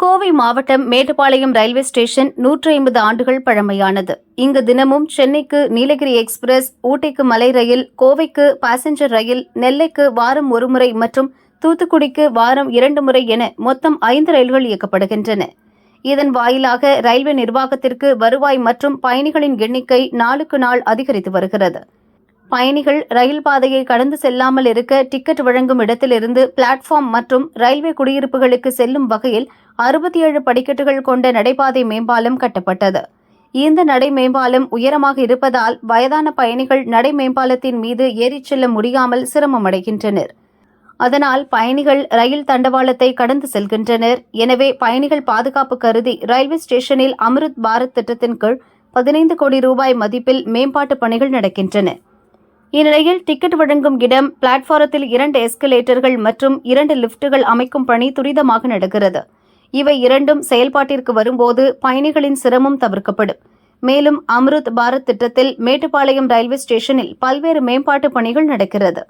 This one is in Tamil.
கோவை மாவட்டம் மேட்டுப்பாளையம் ரயில்வே ஸ்டேஷன் நூற்றி ஐம்பது ஆண்டுகள் பழமையானது. இங்கு தினமும் சென்னைக்கு நீலகிரி எக்ஸ்பிரஸ் ஊட்டிக்கு மலை ரயில் கோவைக்கு பாசஞ்சர் ரயில் நெல்லைக்கு வாரம் ஒருமுறை மற்றும் தூத்துக்குடிக்கு வாரம் இரண்டு முறை என மொத்தம் ஐந்து ரயில்கள் இயக்கப்படுகின்றன. இதன் வாயிலாக ரயில்வே நிர்வாகத்திற்கு வருவாய் மற்றும் பயணிகளின் எண்ணிக்கை நாளுக்கு நாள் அதிகரித்து வருகிறது. பயணிகள் ரயில் பாதையை கடந்து செல்லாமல் இருக்க டிக்கெட் வழங்கும் இடத்திலிருந்து பிளாட்ஃபார்ம் மற்றும் ரயில்வே குடியிருப்புகளுக்கு செல்லும் வகையில் அறுபத்தி ஏழு படிக்கட்டுகள் கொண்ட நடைபாதை மேம்பாலம் கட்டப்பட்டது. இந்த நடை மேம்பாலம் உயரமாக இருப்பதால் வயதான பயணிகள் நடை மேம்பாலத்தின் மீது ஏறிச் செல்ல முடியாமல் சிரமமடைகின்றனர். அதனால் பயணிகள் ரயில் தண்டவாளத்தை கடந்து செல்கின்றனர். எனவே பயணிகள் பாதுகாப்பு கருதி ரயில்வே ஸ்டேஷனில் அமிர்த் பாரத் திட்டத்தின் கீழ் பதினைந்து கோடி ரூபாய் மதிப்பில் மேம்பாட்டு பணிகள் நடக்கின்றன. இந்நிலையில் டிக்கெட் வழங்கும் இடம் பிளாட்பாரத்தில் இரண்டு எஸ்கலேட்டர்கள் மற்றும் இரண்டு லிப்டுகள் அமைக்கும் பணி துரிதமாக நடக்கிறது. இவை இரண்டும் செயல்பாட்டிற்கு வரும்போது பயணிகளின் சிரமம் தவிர்க்கப்படும். மேலும் அம்ருத் பாரத் திட்டத்தில் மேட்டுப்பாளையம் ரயில்வே ஸ்டேஷனில் பல்வேறு மேம்பாட்டு பணிகள் நடக்கிறது.